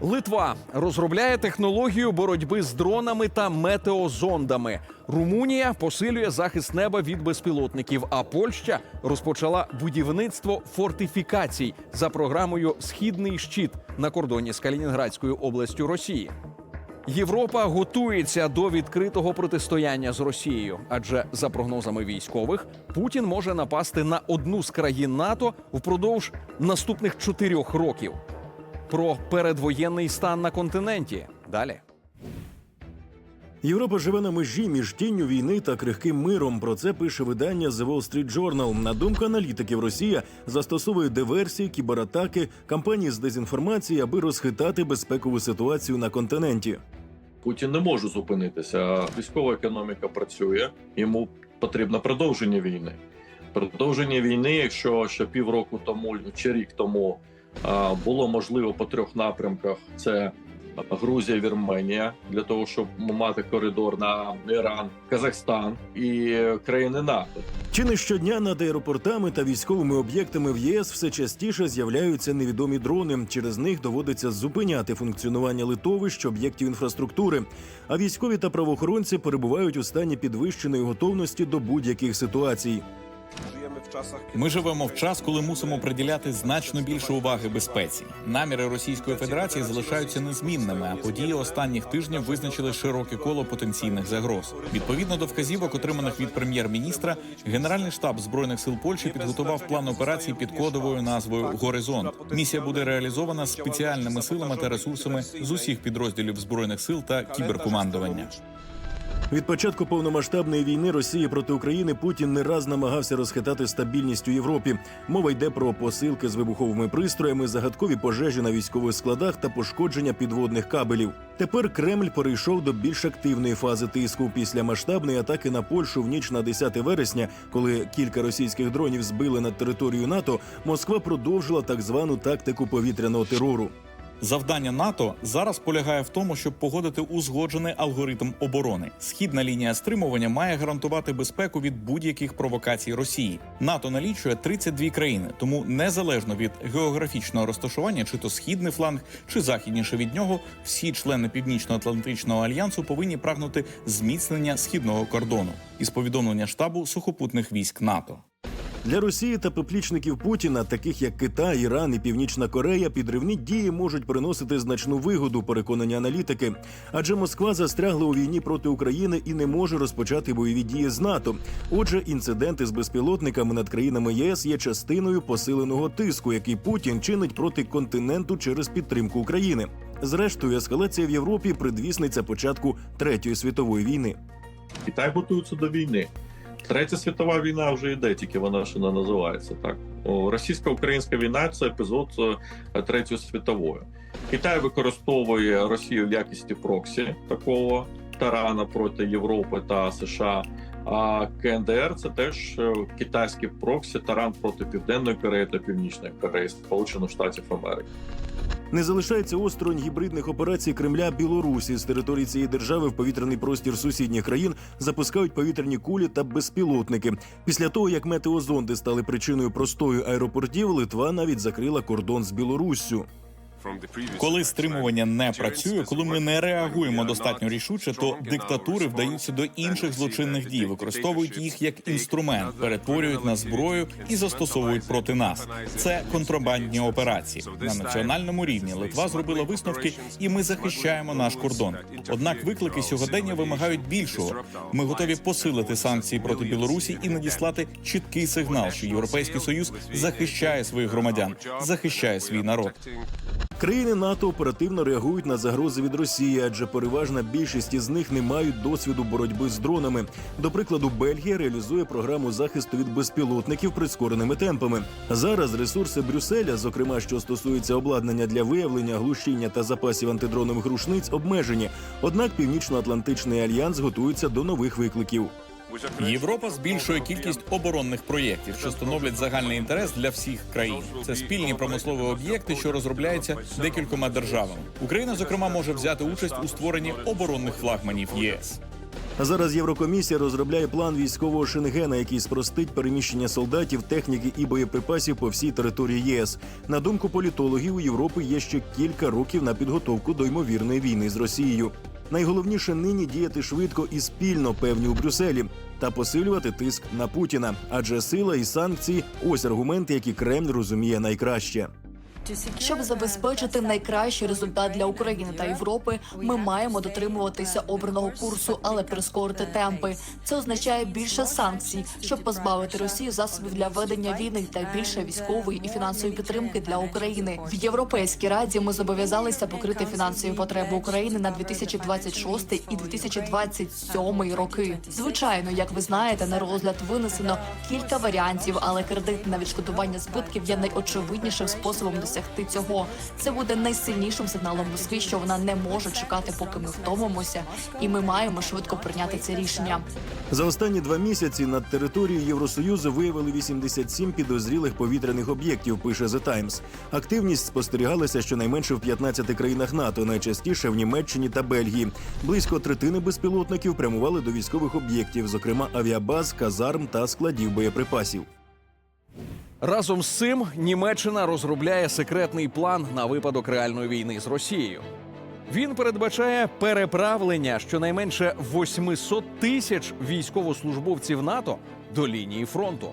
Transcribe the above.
Литва розробляє технологію боротьби з дронами та метеозондами. Румунія посилює захист неба від безпілотників. А Польща розпочала будівництво фортифікацій за програмою Східний щит на кордоні з Калінінградською областю Росії. Європа готується до відкритого протистояння з Росією, адже за прогнозами військових Путін може напасти на одну з країн НАТО впродовж наступних чотирьох років. Про передвоєнний стан на континенті далі. Європа живе на межі між тінню війни та крихким миром. Про це пише видання The Wall Street Journal. На думку аналітиків, Росія застосовує диверсії, кібератаки, кампанії з дезінформації, аби розхитати безпекову ситуацію на континенті. Путін не може зупинитися. Військова економіка працює, йому потрібно продовження війни. Продовження війни, якщо ще півроку тому чи рік тому було можливо по трьох напрямках: це Грузія, Вірменія, для того, щоб мати коридор на Іран, Казахстан і країни НАТО. Чи не щодня над аеропортами та військовими об'єктами в ЄС все частіше з'являються невідомі дрони. Через них доводиться зупиняти функціонування литовищ, об'єктів інфраструктури. А військові та правоохоронці перебувають у стані підвищеної готовності до будь-яких ситуацій. Ми живемо в час, коли мусимо приділяти значно більше уваги безпеці. Наміри Російської Федерації залишаються незмінними. А події останніх тижнів визначили широке коло потенційних загроз. Відповідно до вказівок, отриманих від прем'єр-міністра, Генеральний штаб збройних сил Польщі підготував план операцій під кодовою назвою Горизонт. Місія буде реалізована спеціальними силами та ресурсами з усіх підрозділів збройних сил та кіберкомандування. Від початку повномасштабної війни Росії проти України Путін не раз намагався розхитати стабільність у Європі. Мова йде про посилки з вибуховими пристроями, загадкові пожежі на військових складах та пошкодження підводних кабелів. Тепер Кремль перейшов до більш активної фази тиску після масштабної атаки на Польщу в ніч на 10 вересня, коли кілька російських дронів збили над територією НАТО. Москва продовжила так звану тактику повітряного терору. Завдання НАТО зараз полягає в тому, щоб погодити узгоджений алгоритм оборони. Східна лінія стримування має гарантувати безпеку від будь-яких провокацій Росії. НАТО налічує 32 країни, тому незалежно від географічного розташування, чи то східний фланг, чи західніше від нього, всі члени Північно-Атлантичного альянсу повинні прагнути зміцнення східного кордону із повідомлення штабу сухопутних військ НАТО. Для Росії та поплічників Путіна, таких як Китай, Іран і Північна Корея, підривні дії можуть приносити значну вигоду, переконані аналітики. Адже Москва застрягла у війні проти України і не може розпочати бойові дії з НАТО. Отже, інциденти з безпілотниками над країнами ЄС є частиною посиленого тиску, який Путін чинить проти континенту через підтримку України. Зрештою, ескалація в Європі предвісниця початку третьої світової війни. Китай готується до війни. Третя світова війна вже йде, тільки вона ще не називається так. Російсько-українська війна це епізод е, Третьої світової. Китай використовує Росію в якості проксі такого тарана проти Європи та США. А КНДР це теж е, китайський проксі таран проти Південної Кореї та Північної Кореї, Сполучених Штатів Америки. Не залишається осторонь гібридних операцій Кремля Білорусі з території цієї держави в повітряний простір сусідніх країн запускають повітряні кулі та безпілотники. Після того як метеозонди стали причиною простою аеропортів, Литва навіть закрила кордон з Білоруссю. Коли стримування не працює, коли ми не реагуємо достатньо рішуче, то диктатури вдаються до інших злочинних дій, використовують їх як інструмент, перетворюють на зброю і застосовують проти нас. Це контрабандні операції на національному рівні. Литва зробила висновки, і ми захищаємо наш кордон. Однак виклики сьогодення вимагають більшого. Ми готові посилити санкції проти Білорусі і надіслати чіткий сигнал, що європейський союз захищає своїх громадян, захищає свій народ. Країни НАТО оперативно реагують на загрози від Росії, адже переважна більшість із них не мають досвіду боротьби з дронами. До прикладу, Бельгія реалізує програму захисту від безпілотників прискореними темпами. Зараз ресурси Брюсселя, зокрема що стосується обладнання для виявлення, глушіння та запасів антидронових рушниць, обмежені. Однак Північно-Атлантичний альянс готується до нових викликів. Європа збільшує кількість оборонних проєктів, що становлять загальний інтерес для всіх країн. Це спільні промислові об'єкти, що розробляються декількома державами. Україна, зокрема, може взяти участь у створенні оборонних флагманів ЄС. Зараз Єврокомісія розробляє план військового Шенгена, який спростить переміщення солдатів, техніки і боєприпасів по всій території ЄС. На думку політологів, у Європи є ще кілька років на підготовку до ймовірної війни з Росією. Найголовніше нині діяти швидко і спільно, певні у Брюсселі, та посилювати тиск на Путіна, адже сила і санкції ось аргументи, які Кремль розуміє найкраще. Щоб забезпечити найкращий результат для України та Європи, ми маємо дотримуватися обраного курсу, але прискорити темпи. Це означає більше санкцій, щоб позбавити Росію засобів для ведення війни та більше військової і фінансової підтримки для України. В Європейській раді ми зобов'язалися покрити фінансові потреби України на 2026 і 2027 роки. Звичайно, як ви знаєте, на розгляд винесено кілька варіантів, але кредит на відшкодування збитків є найочевиднішим способом досягти цього. Це буде найсильнішим сигналом Москві, що вона не може чекати, поки ми втомимося, і ми маємо швидко прийняти це рішення. За останні два місяці над територією Євросоюзу виявили 87 підозрілих повітряних об'єктів. Пише The Times. Активність спостерігалася щонайменше в 15 країнах НАТО, найчастіше в Німеччині та Бельгії. Близько третини безпілотників прямували до військових об'єктів, зокрема авіабаз, казарм та складів боєприпасів. Разом з цим Німеччина розробляє секретний план на випадок реальної війни з Росією. Він передбачає переправлення щонайменше 800 тисяч військовослужбовців НАТО до лінії фронту.